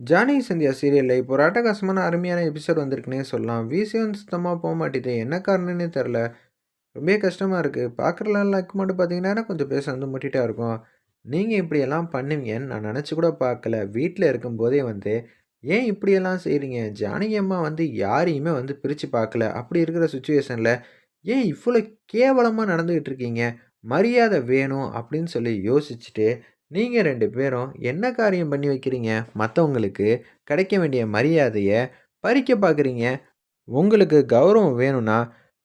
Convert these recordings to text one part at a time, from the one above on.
Johnny Sandhya சீரியலில் இப்போ ஒரு அட்டகாசமான அருமையான எபிசோட் வந்திருக்குன்னே சொல்லலாம். விசியம் சுத்தமாக போக மாட்டேது என்ன காரணம்னே தெரில ரொம்ப கஷ்டமாக இருக்குது பார்க்குறலாம் மட்டும் பார்த்தீங்கன்னா கொஞ்சம் பேச வந்து முட்டிகிட்டா இருக்கும். நீங்கள் இப்படியெல்லாம் பண்ணுவீங்கன்னு நான் நினச்சி கூட பார்க்கல வீட்டில் இருக்கும்போதே வந்து ஏன் இப்படியெல்லாம் செய்கிறீங்க ஜானகி அம்மா வந்து யாரையுமே வந்து பிரித்து பார்க்கல அப்படி இருக்கிற சுச்சுவேஷனில் ஏன் இவ்வளோ கேவலமாக நடந்துக்கிட்டு இருக்கீங்க? மரியாதை வேணும். அப்படின்னு சொல்லி யோசிச்சுட்டு நீங்கள் ரெண்டு பேரும் என்ன காரியம் பண்ணி வைக்கிறீங்க? மற்றவங்களுக்கு கிடைக்க வேண்டிய மரியாதையை பறிக்க பார்க்குறீங்க உங்களுக்கு கௌரவம் வேணும்னா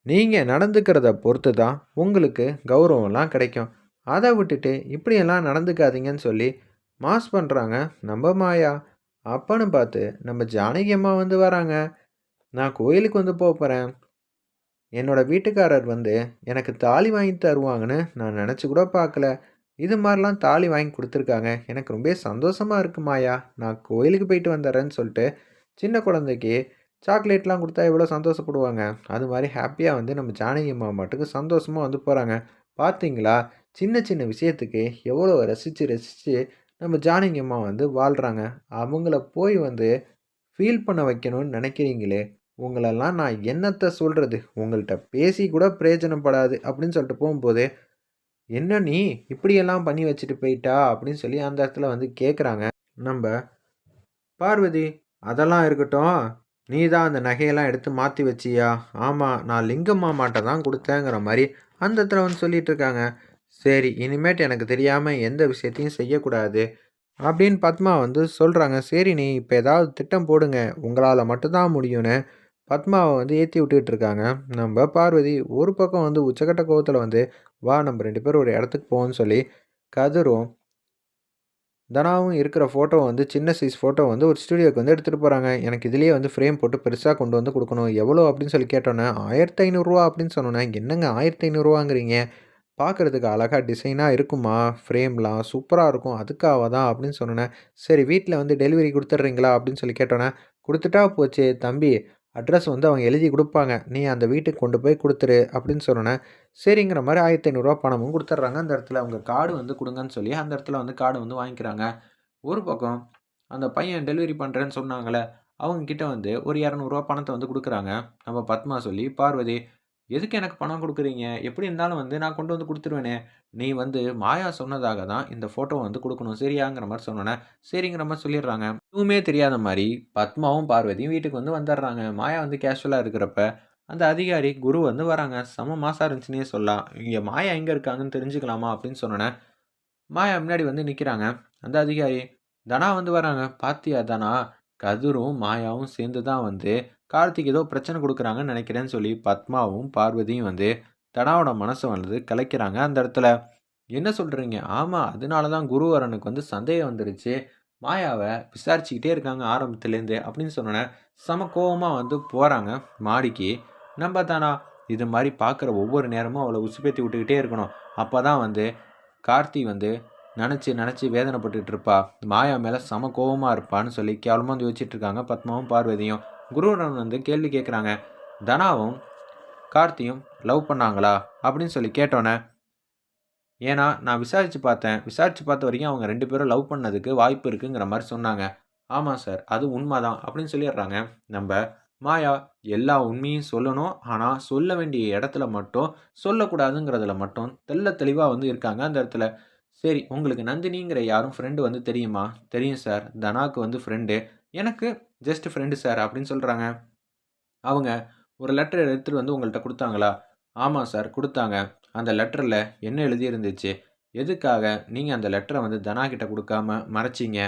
நீங்கள் நடந்துக்கிறத பொறுத்து தான் உங்களுக்கு கௌரவம்லாம் கிடைக்கும். அதை விட்டுட்டு இப்படியெல்லாம் நடந்துக்காதீங்கன்னு சொல்லி மாஸ் பண்ணுறாங்க நம்ம மாயா. அப்பன்னு பார்த்து நம்ம ஜானகி அம்மா வந்து வராங்க. நான் கோயிலுக்கு வந்து போக போகிறேன் என்னோடய வீட்டுக்காரர் வந்து எனக்கு தாலி வாங்கி தருவாங்கன்னு நான் நினச்சி கூட பார்க்கல. இது மாதிரிலாம் தாலி வாங்கி கொடுத்துருக்காங்க. எனக்கு ரொம்ப சந்தோஷமாக இருக்குமாயா நான் கோயிலுக்கு போயிட்டு வந்துடுறேன்னு சொல்லிட்டு சின்ன குழந்தைக்கு சாக்லேட்லாம் கொடுத்தா எவ்வளோ சந்தோஷப்படுவாங்க. அது மாதிரி ஹாப்பியாக வந்து நம்ம ஜானகி அம்மா மாட்டுக்கு சந்தோஷமாக வந்து போகிறாங்க பார்த்தீங்களா சின்ன சின்ன விஷயத்துக்கு எவ்வளோ ரசித்து ரசித்து நம்ம ஜானகி அம்மா வந்து வாழ்கிறாங்க அவங்கள போய் வந்து ஃபீல் பண்ண வைக்கணும்னு நினைக்கிறீங்களே உங்களெல்லாம் நான் என்னத்தை சொல்கிறது உங்கள்கிட்ட பேசி கூட பிரயோஜனப்படாது அப்படின்னு சொல்லிட்டு போகும்போது என்ன நீ இப்படியெல்லாம் பண்ணி வச்சுட்டு போயிட்டா? அப்படின்னு சொல்லி அந்த இடத்துல வந்து கேட்குறாங்க நம்ம பார்வதி அதெல்லாம் இருக்கட்டும். நீ தான் அந்த நகையெல்லாம் எடுத்து மாற்றி வச்சியா? ஆமாம் நான் லிங்கம்மா மாட்டை தான் கொடுத்தேங்கிற மாதிரி அந்த இடத்துல வந்து சொல்லிட்டு இருக்காங்க. சரி இனிமேட்டு எனக்கு தெரியாமல் எந்த விஷயத்தையும் செய்யக்கூடாது. அப்படின்னு பத்மா வந்து சொல்கிறாங்க சரி நீ இப்போ ஏதாவது திட்டம் போடுங்க. உங்களால் மட்டும்தான் முடியும்னு பத்மாவை வந்து ஏற்றி விட்டுக்கிட்டு இருக்காங்க. நம்ம பார்வதி ஒரு பக்கம் வந்து உச்சக்கட்ட கோவத்தில் வந்து வா நம்ம ரெண்டு பேரும் ஒரு இடத்துக்கு போவோம்னு சொல்லி கதிரும் தனாவும் இருக்கிற ஃபோட்டோ வந்து சின்ன சைஸ் ஃபோட்டோ வந்து ஒரு ஸ்டுடியோக்கு வந்து எடுத்துகிட்டு போகிறாங்க எனக்கு இதுலேயே வந்து ஃப்ரேம் போட்டு பெருசாக கொண்டு வந்து கொடுக்கணும். எவ்வளோ அப்படின்னு சொல்லி கேட்டோன்னே ஆயிரத்தி ஐநூறுரூவா அப்படின்னு சொன்னோன்னே என்னங்க ஆயிரத்தி ஐநூறுரூவாங்கிறீங்க பார்க்குறதுக்கு அழகாக டிசைனாக இருக்குமா? ஃப்ரேம்லாம் சூப்பராக இருக்கும். அதுக்காக தான்? அப்படின்னு சொன்னேன் சரி வீட்டில் வந்து டெலிவரி கொடுத்துட்றீங்களா? அப்படின்னு சொல்லி கேட்டோன்னே கொடுத்துட்டா போச்சு தம்பி. அட்ரஸ் வந்து அவங்க எழுதி கொடுப்பாங்க. நீ அந்த வீட்டுக்கு கொண்டு போய் கொடுத்துரு அப்படின்னு சொன்னோன்னே சரிங்கிற மாதிரி ஆயிரத்தி ஐநூறுரூவா பணமும் கொடுத்துட்றாங்க அந்த இடத்துல அவங்க கார்டு வந்து கொடுங்கன்னு சொல்லி அந்த இடத்துல வந்து கார்டு வந்து வாங்கிக்கிறாங்க. ஒரு பக்கம் அந்த பையன் டெலிவரி பண்ணுறேன்னு சொன்னாங்களே அவங்க கிட்ட வந்து ஒரு இரநூறுவா பணத்தை வந்து கொடுக்குறாங்க. நம்ம பத்மா சொல்லி பார்வதி எதுக்கு எனக்கு பணம் கொடுக்குறீங்க? எப்படி இருந்தாலும் வந்து நான் கொண்டு வந்து கொடுத்துருவேனே. நீ வந்து மாயா சொன்னதாக தான் இந்த ஃபோட்டோ வந்து கொடுக்கணும். சரியாங்கிற மாதிரி சொன்னோன்னே சரிங்கிற மாதிரி சொல்லிடுறாங்க. எதுவுமே தெரியாத மாதிரி பத்மாவும் பார்வதியும் வீட்டுக்கு வந்து வந்துடுறாங்க. மாயா வந்து கேஷுவலாக இருக்கிறப்ப அந்த அதிகாரி குரு வந்து வராங்க. செம மாசாக இருந்துச்சுன்னே சொல்லலாம். இங்கே மாயா எங்கே இருக்காங்கன்னு தெரிஞ்சுக்கலாமா அப்படின்னு சொன்னோன்னே மாயா முன்னாடி வந்து நிற்கிறாங்க அந்த அதிகாரி தனா வந்து வராங்க. பாத்தியா தனா? கதிரும் மாயாவும் சேர்ந்து தான் வந்து கார்த்திக் ஏதோ பிரச்சனை கொடுக்குறாங்கன்னு நினைக்கிறேன்னு சொல்லி பத்மாவும் பார்வதியும் வந்து தனாவோட மனசை வந்து கலைக்கிறாங்க அந்த இடத்துல. என்ன சொல்கிறீங்க ஆமாம் அதனால தான் குருவரனுக்கு வந்து சந்தேகம் வந்துருச்சு. மாயாவை விசாரிச்சுக்கிட்டே இருக்காங்க ஆரம்பத்துலேருந்து அப்படின்னு சொன்னோன்னே சம கோபமாக வந்து போகிறாங்க மாடிக்கு. நம்ம தானா? இது மாதிரி பார்க்குற ஒவ்வொரு நேரமும் அவளை உசுப்பேற்றி விட்டுக்கிட்டே இருக்கணும். அப்போ தான் வந்து கார்த்தி வந்து நினச்சி நினச்சி வேதனைப்பட்டுட்டு இருப்பா மாயா மேலே சம கோபமாக இருப்பான்னு சொல்லி கேவலமாக வந்து யோசிச்சுட்டு இருக்காங்க பத்மாவும் பார்வதியும். குருவரன் வந்து கேள்வி கேட்குறாங்க தனாவும் கார்த்தியும் லவ் பண்ணாங்களா? அப்படின்னு சொல்லி கேட்டோன்னே ஏன்னா நான் விசாரித்து பார்த்தேன். விசாரித்து பார்த்த வரைக்கும் அவங்க ரெண்டு பேரும் லவ் பண்ணதுக்கு வாய்ப்பு இருக்குங்கிற மாதிரி சொன்னாங்க. ஆமாம் சார். அது உண்மை தான் அப்படின்னு சொல்லிடுறாங்க. நம்ம மாயா எல்லா உண்மையும் சொல்லணும். ஆனால் சொல்ல வேண்டிய இடத்துல மட்டும் சொல்லக்கூடாதுங்கிறதுல மட்டும் தெல்ல தெளிவாக வந்து இருக்காங்க அந்த இடத்துல. சரி உங்களுக்கு நந்தினிங்கிற யாரும் ஃப்ரெண்டு வந்து தெரியுமா? தெரியும் சார் தனாக்கு வந்து ஃப்ரெண்டு எனக்கு ஜஸ்ட் ஃப்ரெண்டு சார் அப்படின்னு சொல்கிறாங்க அவங்க ஒரு லெட்டர் எடுத்துகிட்டு வந்து உங்கள்கிட்ட கொடுத்தாங்களா? ஆமாம் சார் கொடுத்தாங்க. அந்த லெட்டரில் என்ன எழுதியிருந்துச்சு? எதுக்காக நீங்கள் அந்த லெட்டரை வந்து தனா கிட்ட கொடுக்காம மறைச்சிங்க?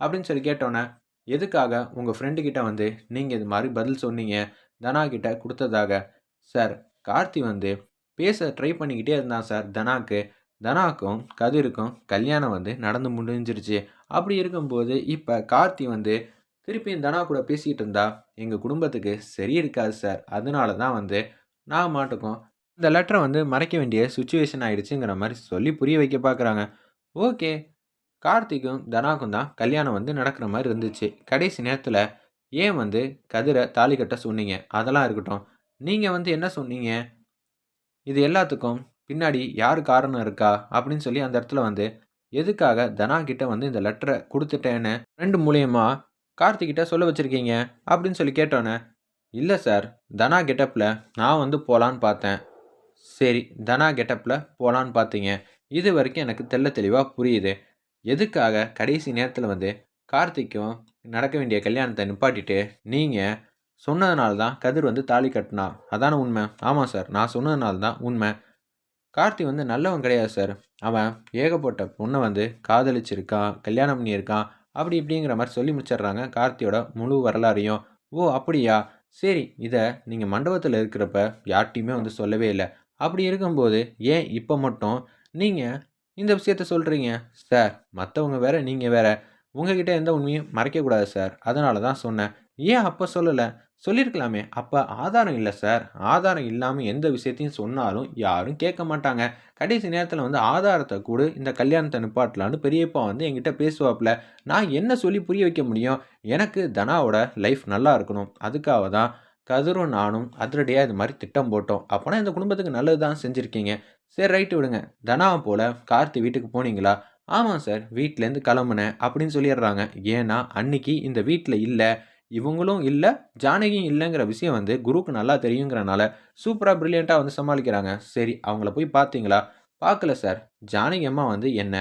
அப்படின்னு சொல்லி கேட்டோன்னே எதுக்காக உங்கள் ஃப்ரெண்டுக்கிட்ட வந்து நீங்கள் இது மாதிரி பதில் சொன்னீங்க? தனா கிட்ட கொடுத்ததாக. சார் கார்த்தி வந்து பேச ட்ரை பண்ணிக்கிட்டே இருந்தான் சார் தனாக்கு. தனாக்கும் கதிருக்கும் கல்யாணம் வந்து நடந்து முடிஞ்சிருச்சு. அப்படி இருக்கும்போது இப்போ கார்த்தி வந்து திருப்பியும் தனா கூட பேசிகிட்டு இருந்தா எங்கள் குடும்பத்துக்கு சரி இருக்காது சார். அதனால தான் வந்து நான் மாட்டுக்கும் இந்த லெட்டரை வந்து மறைக்க வேண்டிய சுச்சுவேஷன் ஆகிடுச்சுங்கிற மாதிரி சொல்லி புரிய வைக்க பார்க்குறாங்க ஓகே. கார்த்திக்கும் தனாக்கும் தான் கல்யாணம் வந்து நடக்கிற மாதிரி இருந்துச்சு. கடைசி நேரத்தில் ஏன் வந்து கதிரை தாலி கட்ட சொன்னீங்க? அதெல்லாம் இருக்கட்டும். நீங்கள் வந்து என்ன சொன்னீங்க? இது எல்லாத்துக்கும் பின்னாடி யார் காரணம் இருக்கா? அப்படின்னு சொல்லி அந்த இடத்துல வந்து எதுக்காக தனா கிட்ட வந்து இந்த லெட்டரை கொடுத்துட்டேன்னு ரெண்டு மூலியமாக கார்த்திகிட்ட சொல்ல வச்சுருக்கீங்க? அப்படின்னு சொல்லி கேட்டோன்னே இல்லை சார் தனா கெட்டப்பில் நான் வந்து போகலான்னு பார்த்தேன். சரி தனா கெட்டப்பில் போகலான்னு பார்த்தீங்க. இது வரைக்கும் எனக்கு தெள்ள தெளிவாக புரியுது. எதுக்காக கடைசி நேரத்தில் வந்து கார்த்திக்கும் நடக்க வேண்டிய கல்யாணத்தை நிப்பாட்டிட்டு நீங்கள் சொன்னதுனால தான் கதிர் வந்து தாலி கட்டினா? அதான உண்மை. ஆமாம் சார் நான் சொன்னதுனால தான் உண்மை. கார்த்தி வந்து நல்லவன் கிடையாது சார் அவன் ஏகப்பட்ட பொண்ணை வந்து காதலிச்சிருக்கான் கல்யாணம் பண்ணியிருக்கான் அப்படி இப்படிங்கிற மாதிரி சொல்லி முடிச்சிடுறாங்க கார்த்தியோட முழு வரலாறையும். ஓ அப்படியா? சரி இதை நீங்கள் மண்டபத்தில் இருக்கிறப்ப யார்கிட்டையுமே வந்து சொல்லவே இல்லை. அப்படி இருக்கும்போது ஏன் இப்போ மட்டும் நீங்கள் இந்த விஷயத்த சொல்கிறீங்க சார் மற்றவங்க வேற நீங்கள் வேற. உங்ககிட்ட எந்த உண்மையும் மறைக்கக்கூடாது சார் அதனால தான் சொன்னேன். ஏன் அப்போ சொல்லலை? சொல்லியிருக்கலாமே. அப்போ ஆதாரம் இல்லை சார். ஆதாரம் இல்லாமல் எந்த விஷயத்தையும் சொன்னாலும் யாரும் கேட்க மாட்டாங்க. கடைசி நேரத்தில் வந்து ஆதாரத்தை கூட இந்த கல்யாணத்தை நிப்பாட்டலான்னு பெரியப்பா வந்து என்கிட்ட பேசுவாப்புல நான் என்ன சொல்லி புரிய வைக்க முடியும்? எனக்கு தனாவோட லைஃப் நல்லா இருக்கணும். அதுக்காக தான் கதிரும் நானும் அதிரடியாக இது மாதிரி திட்டம் போட்டோம். அப்போனா இந்த குடும்பத்துக்கு நல்லது தான் செஞ்சுருக்கீங்க. சரி ரைட்டு விடுங்க. தனாவை போல் கார்த்தி வீட்டுக்கு போனீங்களா? ஆமாம் சார். வீட்டிலேருந்து கிளம்புனேன் அப்படின்னு சொல்லிடுறாங்க. ஏன்னா அன்னைக்கு இந்த வீட்டில் இல்லை. இவங்களும் இல்லை ஜானகியும் இல்லைங்கிற விஷயம் வந்து குருக்கு நல்லா தெரியுங்கிறனால சூப்பராக ப்ரில்லியண்ட்டாக வந்து சமாளிக்கிறாங்க. சரி அவங்கள போய் பார்த்தீங்களா பார்க்கல சார் ஜானகி அம்மா வந்து என்ன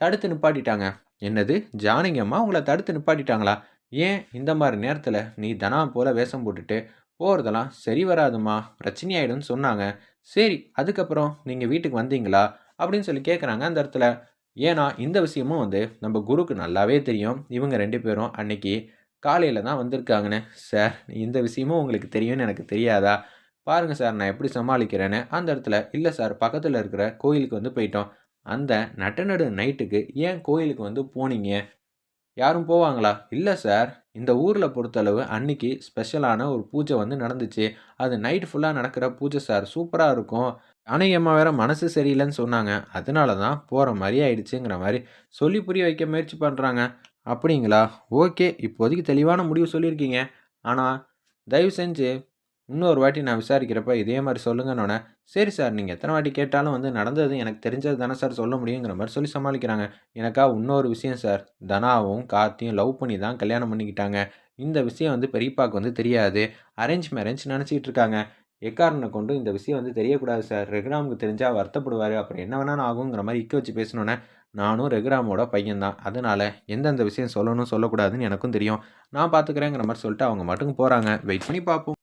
தடுத்து நிப்பாட்டிட்டாங்க. என்னது? ஜானகி அம்மா உங்களை தடுத்து நிப்பாட்டிட்டாங்களா? ஏன் இந்த மாதிரி நேரத்தில் நீ தனா போல் வேஷம் போட்டுட்டு போகிறதெல்லாம் சரி வராதுமா பிரச்சனையாயிடும்னு சொன்னாங்க. சரி அதுக்கப்புறம் நீங்கள் வீட்டுக்கு வந்தீங்களா? அப்படின்னு சொல்லி கேட்குறாங்க அந்த இடத்துல. ஏன்னா இந்த விஷயமும் வந்து நம்ம குருக்கு நல்லாவே தெரியும். இவங்க ரெண்டு பேரும் அன்னைக்கு காலையில் தான் வந்திருக்காங்கண்ணே. சார் இந்த விஷயமும் உங்களுக்கு தெரியும்னு எனக்கு தெரியாதா? பாருங்கள் சார் நான் எப்படி சமாளிக்கிறேன்னு. அந்த இடத்துல இல்லை சார் பக்கத்தில் இருக்கிற கோயிலுக்கு வந்து போயிட்டோம். அந்த நட்டநடு நைட்டுக்கு ஏன் கோயிலுக்கு வந்து போனீங்க? யாரும் போவாங்களா? இல்லை சார் இந்த ஊரில் பொறுத்தளவு அன்னைக்கு ஸ்பெஷலான ஒரு பூஜை வந்து நடந்துச்சு. அது நைட் ஃபுல்லாக நடக்கிற பூஜை சார் சூப்பராக இருக்கும். அன்னைக்கு அம்மா வேற மனசு சரியில்லைன்னு சொன்னாங்க. அதனால தான் போகிற மாதிரி ஆயிடுச்சுங்கிற மாதிரி சொல்லி புரிய வைக்க முயற்சி பண்ணுறாங்க அப்படிங்களா? ஓகே. இப்போதைக்கு தெளிவான முடிவு சொல்லியிருக்கீங்க. ஆனால் தயவு செஞ்சு இன்னொரு வாட்டி நான் விசாரிக்கிறப்ப இதே மாதிரி சொல்லுங்கன்னொன்னே சரி சார் நீங்கள் எத்தனை வாட்டி கேட்டாலும் வந்து நடந்தது எனக்கு தெரிஞ்சது தானே சார் சொல்ல முடியுங்கிற மாதிரி சொல்லி சமாளிக்கிறாங்க. எனக்கா இன்னொரு விஷயம் சார். தனாவும் கார்த்தியும் லவ் பண்ணி தான் கல்யாணம் பண்ணிக்கிட்டாங்க. இந்த விஷயம் வந்து பெரியப்பாக்கு வந்து தெரியாது. அரேஞ்ச் மேரேஞ்ச் நினச்சிக்கிட்டு இருக்காங்க. எக்காரனை கொண்டு இந்த விஷயம் வந்து தெரியக்கூடாது சார்? ரெகுராமுக்கு தெரிஞ்சால் வருத்தப்படுவார். அப்புறம் என்ன வேணாலும் ஆகுங்கிற மாதிரி இக்க வச்சு பேசினோன்னே நானும் ரெகுராமோட பையன்தான். அதனால் எந்தெந்த விஷயம் சொல்லணும் சொல்லக்கூடாதுன்னு எனக்கும் தெரியும். நான் பார்த்துக்கிறேங்கிற மாதிரி சொல்லிட்டு அவங்க மட்டும் போகிறாங்க வெயிட் பண்ணி பார்ப்போம்